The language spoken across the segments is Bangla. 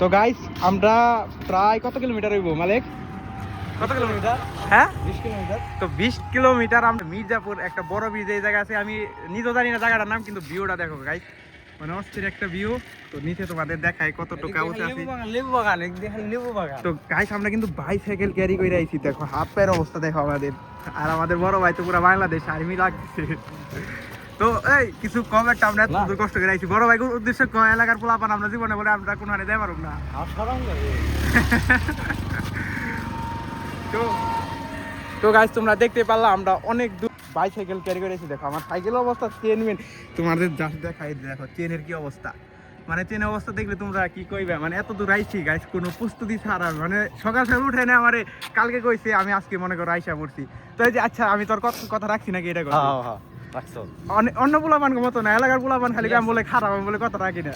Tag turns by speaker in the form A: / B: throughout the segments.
A: তো গাইস আমরা প্রায় কত কিলোমিটার হইব মালিক? কত কিলোমিটার? হ্যাঁ?
B: বিশ কিলোমিটার।
A: তো বিশ কিলোমিটার আমরা মির্জাপুর একটা বড় ব্রিজ এই জায়গা আছে। আমি নিজেও জানি না জায়গাটার নাম কিন্তু ভিউটা দেখো গাইস মানে অস্থির একটা ভিউ তো নিচে তোমাদের দেখাই কতটুকু উঁচু আছে
B: লেবু বাগান লেবু বাগান
A: তো গাইস আমরা কিন্তু বাইসাইকেল ক্যারি করে আইছি দেখো হাফ পায়ের অবস্থা দেখো আমাদের। আর আমাদের বড় ভাই তো পুরো বাংলাদেশ আর্মি লাগছে। তো এই কিছু কম একটা আমরা এত কষ্ট করে আইছি। বড় ভাই উদ্দেশ্য কয় এলাকার পোলাপান আমরা জীবনে বলে আমরা কোনো দেয় পারব না। তো তো গাইস তোমরা দেখতে পারলা আমরা অনেক দূর বাইসাইকেল ক্যারি করেছি দেখো আমার সাইকেলের অবস্থা চেন মেন তোমাদের জাস্ট দেখাই দেখো চেনের কি অবস্থা? মানে চেনের অবস্থা দেখলে তোমরা কি কইবে? মানে এত দূর আইছি গাইস কোনো প্রস্তুতি ছাড়া। মানে সকাল সকাল উঠে না আমারে কালকে কইছে আমি আজকে মনে করো আইসা পড়ছি তো এই যে আচ্ছা আমি তোর কথা- কথা রাখছি নাকি এটা কথা অন্য পোলাপান মতো না এলাকার পোলাপান খালি আমি বলে খারাপ আমি বলে কথা রাখি না।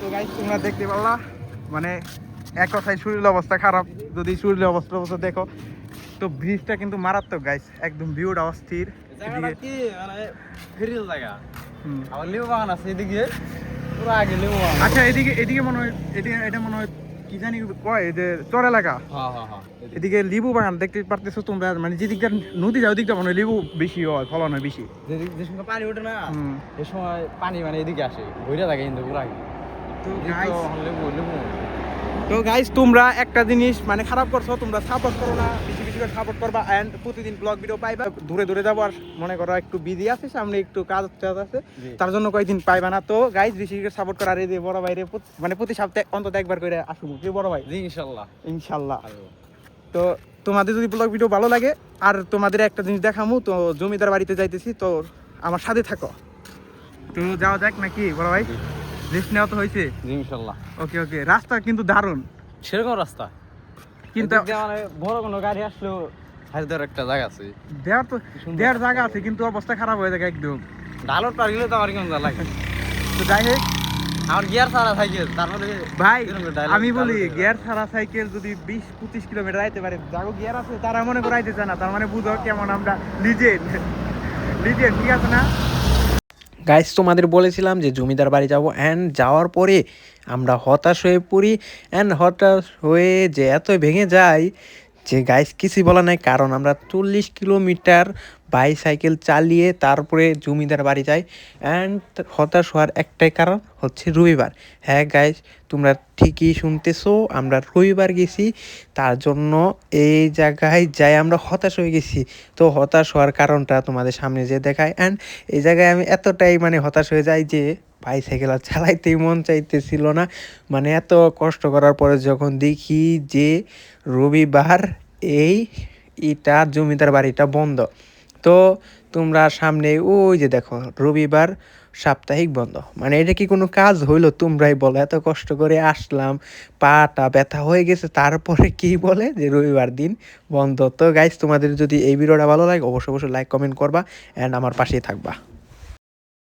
A: তো গাইস তোমরা দেখতে পারলা মানে এক কথায় শরীরের অবস্থা খারাপ। যদি শরীরের অবস্থা অবস্থা দেখো তো ব্রিজটা কিন্তু মারাত্মক গাইস একদম ভিউটা অস্থির।
B: মানে
A: আচ্ছা এদিকে এদিকে মনে হয় এটা মনে হয় কি জানি কয় যে চর এলাকা? এদিকে লিবু বাগান দেখতে পারতেছো তোমরা মানে যেদিকটা নদী যায় ওদিকটা মনে লিবু বেশি হয় ফলন হয় বেশি।
B: যেদিক- যে সময় পানি ওঠে না। এ সময় পানি মানে এদিকে আসে ভইরা থাকে কিন্তু পুরো।
A: তো
B: লেবু লেবু।
A: তো গাইস তোমরা একটা জিনিস মানে খারাপ করছ তোমরা সাপোর্ট করো না করে সাপোর্ট করবা এন্ড প্রতিদিন ব্লগ ভিডিও পাইবা। দূরে দূরে যাব আর মনে করো একটু বিজি আছে সামনে একটু কাজ টাজ আছে। তার জন্য কয়েকদিন পাইবা না। তো গাইস বেশি করে সাপোর্ট করার এই যে বড় ভাইরে মানে প্রতি সপ্তাহে অন্তত একবার করে আসুন কি বড় ভাই?
B: ইনশাল্লাহ।
A: ইনশাল্লাহ। তো তোমাদের যদি ব্লগ ভিডিও ভালো লাগে আর তোমাদের একটা জিনিস দেখামু তো জমিদার বাড়িতে যাইতেছি তো আমার সাথে থাকো। তো যাওয়া যাক নাকি বড় ভাই। রেস্ট নেওয়া তো হয়েছে
B: ইনশাল্লাহ।
A: ওকে ওকে রাস্তা কিন্তু দারুণ।
B: সেরকম রাস্তা।
A: কিন্তু
B: মানে বড় কোনো গাড়ি একটা জায়গা আছে।
A: তো। জায়গা আছে কিন্তু অবস্থা খারাপ হয়ে একদম।
B: ডালর পার গেলে তো আমার কেমন লাগে?
A: তো যাই হোক।
B: আমার গিয়ার ছাড়া সাইকেল তারপরে
A: ভাই আমি বলি গিয়ার ছাড়া সাইকেল যদি বিশ পঁচিশ কিলোমিটার আইতে পারে যাগো গিয়ার আছে তারা মনে করে আইতে চায় না তার মানে বুঝো কেমন আমরা লিজেন্ড লিজেন্ড ঠিক আছে না?
C: গাইস তোমাদের বলেছিলাম যে জমিদার বাড়ি যাব অ্যান্ড যাওয়ার পরে আমরা হতাশ হয়ে পড়ি অ্যান্ড হতাশ হয়ে যে এত ভেঙে যাই যে গাইস কিছুই বলা নাই, কারণ আমরা চল্লিশ কিলোমিটার বাইসাইকেল চালিয়ে তারপরে জমিদার বাড়ি যাই অ্যান্ড হতাশ হওয়ার একটাই কারণ হচ্ছে রবিবার। হ্যাঁ গাইস তোমরা ঠিকই শুনতেছো, আমরা রবিবার গেছি, তার জন্য এই জায়গায় যাই আমরা হতাশ হয়ে গেছি। তো হতাশ হওয়ার কারণটা তোমাদের সামনে যে দেখায় অ্যান্ড এই জায়গায় আমি এতটাই মানে হতাশ হয়ে যাই যে বাইসাইকেল আর চালাইতেই মন চাইতেছিল না। মানে এত কষ্ট করার পরে যখন দেখি যে রবিবার এই এটা জমিদার বাড়িটা বন্ধ। তো তোমরা সামনে ওই যে দেখো, রবিবার সাপ্তাহিক বন্ধ। মানে এটা কি কোনো কাজ হইল? তোমরাই বলো। এত কষ্ট করে আসলাম, পাটা ব্যথা হয়ে গেছে, তারপরে কি বলে যে রবিবার দিন বন্ধ। তো গাইজ তোমাদের যদি এই ভিডিওটা ভালো লাগে, অবশ্যই অবশ্যই লাইক কমেন্ট করবা অ্যান্ড আমার পাশেই থাকবা।